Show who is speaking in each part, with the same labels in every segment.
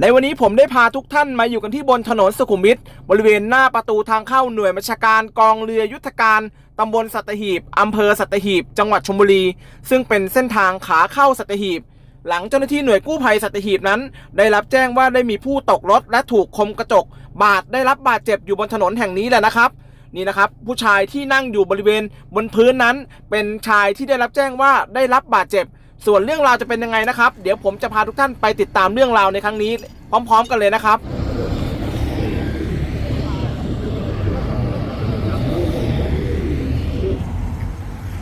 Speaker 1: ในวันนี้ผมได้พาทุกท่านมาอยู่กันที่บนถนนสุขุมวิทบริเวณหน้าประตูทางเข้าหน่วยบัญชาการกองเรือยุทธการตำบลสัตหีบอำเภอสัตหีบ จังหวัดชลบุรี ซึ่งเป็นเส้นทางขาเข้าสัตหีบ หลังเจ้าหน้าที่หน่วยกู้ภัยสัตหีบนั้น ได้รับแจ้งว่าได้มีผู้ตกรถและถูกคมกระจก บาดได้รับบาดเจ็บอยู่บนถนนแห่งนี้แหละนะครับนี่นะครับผู้ชายที่นั่งอยู่บริเวณบนพื้นนั้น เป็นชายที่ได้รับแจ้งว่าได้รับบาดเจ็บ ส่วนเรื่องราวจะเป็นยังไงนะครับ เดี๋ยวผมจะพาทุกท่านไปติดตามเรื่องราวในครั้งนี้ พร้อม ๆ กันเลยนะครับ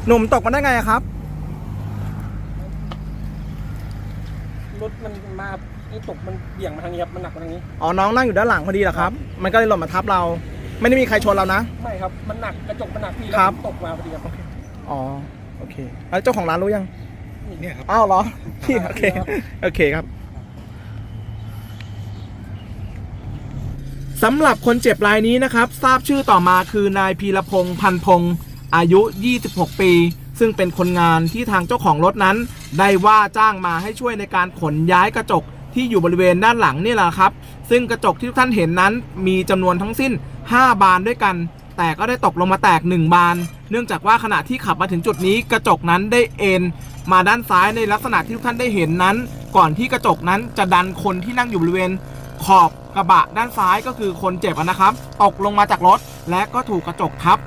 Speaker 1: หนุ่มตกมาได้ไงอะครับ
Speaker 2: รถมันมาไอ้ตกมันเบี่ยงมาทางนี้ครับ มันหนักมาทางนี้
Speaker 1: อ๋อ น้องนั่งอยู่ด้านหลังพอดีเหรอครับ มันก็เลยหล่นมาทับเรา ไม่ได้มีใครชนเรานะ
Speaker 2: ไม่ครับ มันหนักกระจกมันหนักพี่
Speaker 1: ครับ
Speaker 2: แล้วตกมาพอดีครับ
Speaker 1: อ๋อ โอเค แล้วเจ้าของร้านรู้ยัง
Speaker 2: เนี่ยครับ
Speaker 1: อ้าวเหรอพี่โอเคโอเคครับสำหรับคนเจ็บรายนี้นะครับ ทราบชื่อต่อมาคือนายพีรพงศ์พันพงศ์อายุ 26 ปี ซึ่งเป็นคนงานที่ทางเจ้าของรถนั้น ได้ว่าจ้างมาให้ช่วยในการขนย้ายกระจกที่อยู่บริเวณด้านหลังนี่แหละครับ ซึ่งกระจกที่ทุกท่านเห็นนั้น มีจำนวนทั้งสิ้น 5 บานด้วยกัน แต่ก็ได้ตกลงมาแตก 1 บาน เนื่องจากว่าขณะที่ขับมาถึงจุดนี้กระจกนั้นได้เอ็น มาด้านซ้ายในลักษณะที่ทุกท่านได้เห็นนั้น ก่อนที่กระจกนั้นจะดันคนที่นั่งอยู่บริเวณ ขอบกระบะด้านซ้ายก็คือคนเจ็บนะครับ ตกลงมาจากรถ และก็ถูกกระจกทับ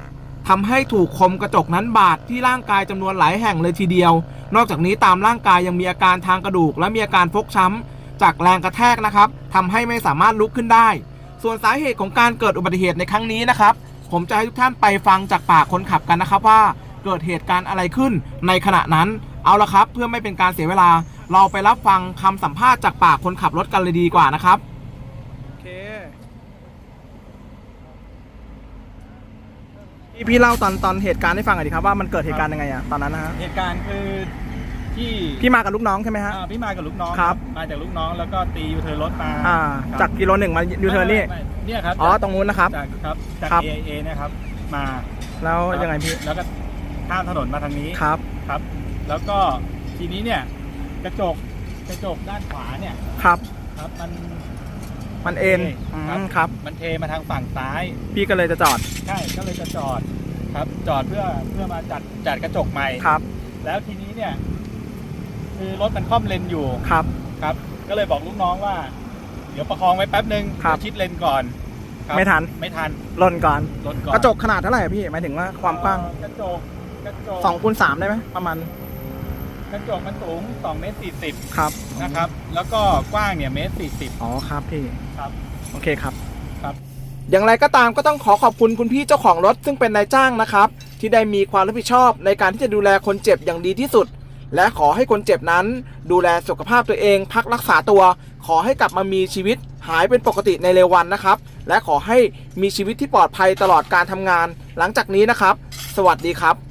Speaker 1: ทำให้ถูกคมกระจกนั้นบาดที่ร่างกายจำนวนหลายแห่งเลยทีเดียว นอกจากนี้ตามร่างกายยังมีอาการทางกระดูก และมีอาการฟกช้ำจากแรงกระแทกนะครับทำให้ไม่สามารถลุกขึ้นได้ ส่วนสาเหตุของการเกิดอุบัติเหตุในครั้งนี้นะครับ ผมจะให้ทุกท่านไปฟังจากปากคนขับกันนะครับว่าเกิดเหตุการณ์อะไรขึ้นในขณะนั้น เอาละครับ เพื่อไม่เป็นการเสียเวลา เราไปรับฟังคำสัมภาษณ์จากปากคนขับรถกันเลยดีกว่านะครับ โอเคพี่พี่เล่าตอนตอนเหตุการณ์ให้ฟังหน่อยดิครับว่ามันเกิดเหตุการณ์ยังไงอะตอนนั้นนะฮะ
Speaker 2: เหตุการณ์คือที่
Speaker 1: พี่มากับลูกน้องใช่ไหมฮะ
Speaker 2: อ่าพี่มากับลูกน้อง
Speaker 1: ครับ
Speaker 2: มาจากลูกน้องแล้วก็ตียูเทิร์นรถมา
Speaker 1: อ่า
Speaker 2: ครับ
Speaker 1: จากกิโลหนึ่งมายูเทิร์นนี่
Speaker 2: ไม่ไม่ไม่เนี่ยครับ
Speaker 1: อ๋อ ตรงนู้นนะครับ
Speaker 2: จากครับจาก
Speaker 1: ครับ
Speaker 2: AIA นะครับมา
Speaker 1: แล้วยังไงพี่
Speaker 2: แล้วก็ข้ามถนนมาทางนี้
Speaker 1: ครับ
Speaker 2: ครับ แล้วก็ทีนี้เนี่ยกระจกกระจกด้านขวาเนี่ย
Speaker 1: ครับ
Speaker 2: ครับมัน
Speaker 1: มันเอ็น
Speaker 2: ค
Speaker 1: อื
Speaker 2: รับ
Speaker 1: มครับ
Speaker 2: มันเทมาทางฝั่งซ้าย
Speaker 1: พี่ก็เลยจะจอด
Speaker 2: ใช่ก็เลยจะจอดครับ จอดเพื่อเพื่อมาจัดจัดกระจกใหม่
Speaker 1: ครับ
Speaker 2: แล้วทีนี้เนี่ย คือรถมันค่อมเลนอยู่
Speaker 1: ครับ
Speaker 2: ครับ ก็เลยบอกลูกน้องว่า เดี๋ยวประคองไว้แป๊บนึง
Speaker 1: ครับ
Speaker 2: เดี๋ยวชิดเลนก่อนครับ
Speaker 1: ไม่ทัน
Speaker 2: ไม่ทัน
Speaker 1: หล่นก่อน
Speaker 2: รถก่อน
Speaker 1: กระจกขนาดเท่าไหร่อะพี่หมายถึงว่าความกว้าง
Speaker 2: เอ่อกระจกกระจก
Speaker 1: สองคูณสามได้ไหมประมาณ
Speaker 2: กระจกมันสูง2เมตรสี่
Speaker 1: ครับ
Speaker 2: นะครับ แล้วก็กว้างเนี่ยเมตรสี่สิบ
Speaker 1: อ๋อครับพี่
Speaker 2: ครับ
Speaker 1: โอเคครับ
Speaker 2: ครับ
Speaker 1: อย่างไรก็ตามก็ต้องขอขอบคุณคุณพี่เจ้าของรถซึ่งเป็นนายจ้างนะครับ ที่ได้มีความรับผิดชอบในการที่จะดูแลคนเจ็บอย่างดีที่สุด และขอให้คนเจ็บนั้น ดูแลสุขภาพตัวเองพักรักษาตัว ขอให้กลับมามีชีวิตหายเป็นปกติในเร็ววันนะครับ และขอให้มีชีวิตที่ปลอดภัยตลอดการทำงาน หลังจากนี้นะครับ สวัสดีครับ